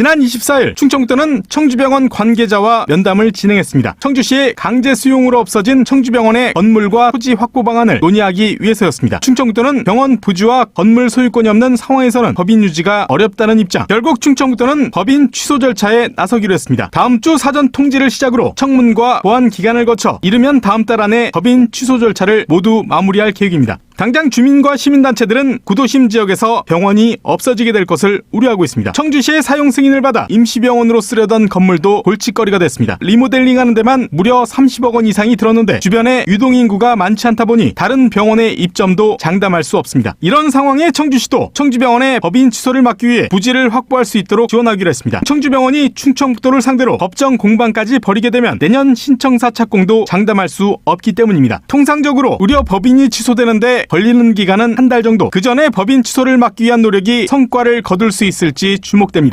지난 24일 충청도는 청주병원 관계자와 면담을 진행했습니다. 청주시의 강제 수용으로 없어진 청주병원의 건물과 토지 확보 방안을 논의하기 위해서였습니다. 충청도는 병원 부지와 건물 소유권이 없는 상황에서는 법인 유지가 어렵다는 입장. 결국 충청도는 법인 취소 절차에 나서기로 했습니다. 다음 주 사전 통지를 시작으로 청문과 보안 기간을 거쳐 이르면 다음 달 안에 법인 취소 절차를 모두 마무리할 계획입니다. 당장 주민과 시민단체들은 구도심 지역에서 병원이 없어지게 될 것을 우려하고 있습니다. 청주시의 사용 승인을 받아 임시병원으로 쓰려던 건물도 골칫거리가 됐습니다. 리모델링하는 데만 무려 30억 원 이상이 들었는데 주변에 유동인구가 많지 않다 보니 다른 병원의 입점도 장담할 수 없습니다. 이런 상황에 청주시도 청주병원의 법인 취소를 막기 위해 부지를 확보할 수 있도록 지원하기로 했습니다. 청주병원이 충청북도를 상대로 법정 공방까지 벌이게 되면 내년 신청사 착공도 장담할 수 없기 때문입니다. 통상적으로 의료 법인이 취소되는데 걸리는 기간은 한 달 정도. 그 전에 법인 취소를 막기 위한 노력이 성과를 거둘 수 있을지 주목됩니다.